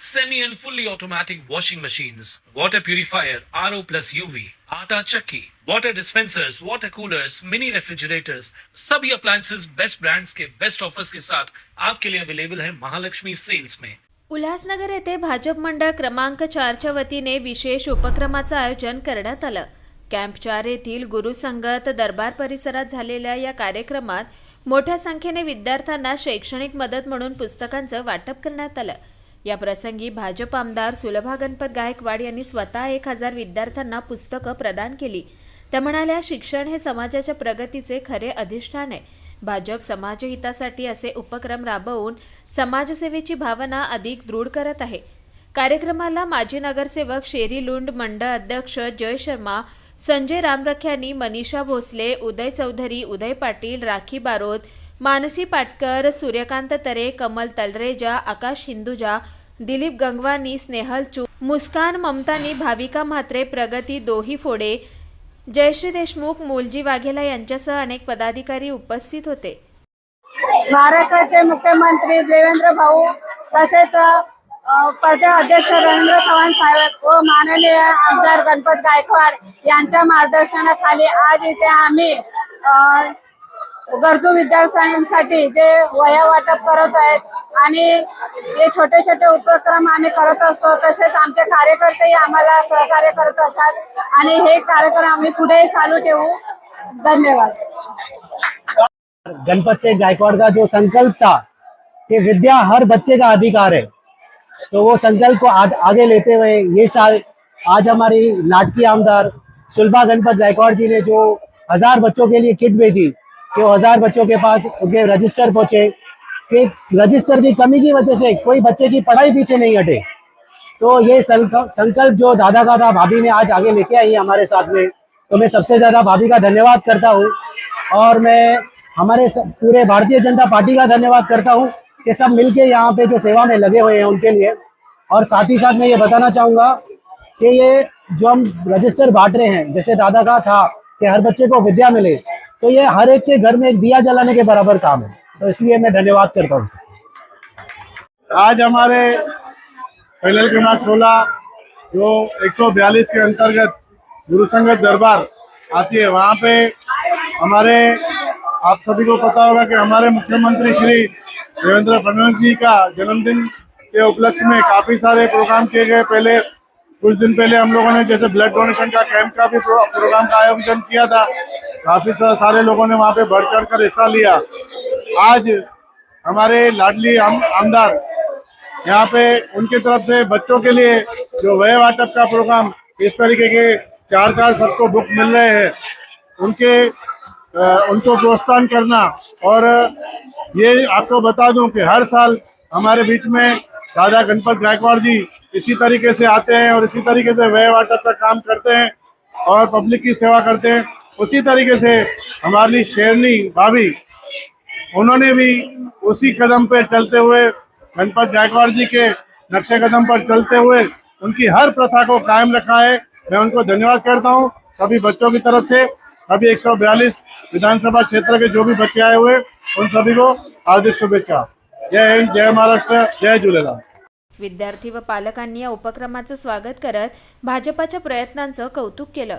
semi and fully automatic washing machines, water purifier, RO plus UV, आटा चक्की, water dispensers, water coolers, mini refrigerators, सभी appliances best brands के best offers के साथ आपके लिए अवेलेबल है महालक्ष्मी सेल्स में उल्हासनगर येथे भाजप मंडळ क्रमांक चारच्या वतीने विशेष उपक्रमाचं आयोजन करण्यात आलं. कॅम्प चार येथील गुरुसंगत दरबार परिसरात झालेल्या या कार्यक्रमात मोठ्या संख्येने विद्यार्थ्यांना शैक्षणिक मदत म्हणून पुस्तकांचं वाटप करण्यात आलं. या प्रसंगी भाजप आमदार सुलभा गणपत गायकवाड यांनी स्वतः एक हजार विद्यार्थ्यांना पुस्तकं प्रदान केली. त्या म्हणाल्या शिक्षण हे समाजाच्या प्रगतीचे खरे अधिष्ठान आहे. भाजप समाजहितासाठी असे उपक्रम राबवून समाजसेवेची भावना अधिक दृढ करत आहे. कार्यक्रमाला माजी नगरसेवक शेरी लुंड मंडळ अध्यक्ष जय शर्मा संजय रामरख्यानी मनीषा भोसले उदय चौधरी उदय पाटील राखी बारोद मानसी पाटकर सूर्यकांत तरे कमल तलरेजा आकाश हिंदुजा दिलीप गंगवानी स्नेहल चू मुस्कान ममतानी भाविका म्हात्रे प्रगती दोही फोडे जयश्री देशमुख मूलजी वाघेला यांच्यासह अनेक पदाधिकारी उपस्थित होते. महाराष्ट्राचे मुख्यमंत्री देवेंद्र भाऊ तसेच प्रदेश अध्यक्ष रवींद्र चव्हाण साहेब व माननीय आमदार गणपत गायकवाड यांच्या मार्गदर्शनाखाली आज इथे आम्ही गरजू विद्यार्थ्यांसाठी जे वया वाटप करत आहेत आणि हे छोटे छोटे उपक्रम आम्ही करत असतो तसेच आमचे कार्यकर्तेही आम्हाला सहकार्य करत असतात आणि हे कार्यक्रम आम्ही पुढे चालू ठेवू. धन्यवाद. गणपत से गायकवाड़ का जो संकल्प था कि विद्या हर बच्चे का अधिकार है? तो वो संकल्प को आग, आगे लेते हुए ये साल आज हमारी नाटकीय आमदार सुलभा गणपत गायकवाड़ जी ने जो हजार बच्चों के लिए किट भेजी कि हज़ार बच्चों के पास उनके रजिस्टर पहुँचे, कि रजिस्टर की कमी की वजह से कोई बच्चे की पढ़ाई पीछे नहीं हटे। तो ये संकल्प संकल्प जो दादा का था, भाभी ने आज आगे लेके आई है हमारे साथ में तो मैं सबसे ज़्यादा भाभी का धन्यवाद करता हूँ, और मैं हमारे पूरे भारतीय जनता पार्टी का धन्यवाद करता हूँ कि सब मिलके यहाँ पे जो सेवा में लगे हुए हैं उनके लिए। और साथ ही साथ मैं ये बताना चाहूँगा कि ये जो हम रजिस्टर बांट रहे हैं, जैसे दादा का था कि हर बच्चे को विद्या मिले तो ये हर एक के घर में एक दिया जलाने के बराबर काम है। तो इसलिए मैं धन्यवाद करता हूँ। आज हमारे पैनल क्रमांक सोलह, जो 142 के अंतर्गत गुरु संगत दरबार आती है, वहाँ पे हमारे, आप सभी को पता होगा कि हमारे मुख्यमंत्री श्री देवेंद्र फडणवीस जी का जन्मदिन के उपलक्ष्य में काफ़ी सारे प्रोग्राम किए गए। पहले, कुछ दिन पहले हम लोगों ने जैसे ब्लड डोनेशन का कैंप का भी प्रो- प्रोग्राम का आयोजन किया था। काफ़ी सारे लोगों ने वहाँ पे बढ़ चढ़ कर हिस्सा लिया। आज हमारे लाडली आम, आमदार यहाँ पे उनकी तरफ़ से बच्चों के लिए जो वय वाटप का प्रोग्राम इस तरीके के चार चार सबको बुक मिल रहे हैं उनके उनको प्रोत्साहन करना और ये आपको बता दूँ कि हर साल हमारे बीच में दादा गणपत गायकवाड़ जी इसी तरीके से आते हैं और इसी तरीके से वय वाटप का काम करते हैं और पब्लिक की सेवा करते हैं। उसी तरीके से हमारी शेरनी भाभी उन्होंने भी उसी कदम पर चलते हुए गणपत गायकवाड़ जी के नक्शे कदम पर चलते हुए उनकी हर प्रथा को कायम रखा है। मैं उनको धन्यवाद करता हूँ सभी बच्चों की तरफ से। अभी 142 विधानसभा क्षेत्र के जो भी बच्चे आए हुए उन सभी को हार्दिक शुभेच्छा। जय हिंद जय महाराष्ट्र जय झूलेलाल। विद्यार्थी व पालकांनी या उपक्रमाचं स्वागत करत भाजपाच्या प्रयत्नांचं कौतुक केलं.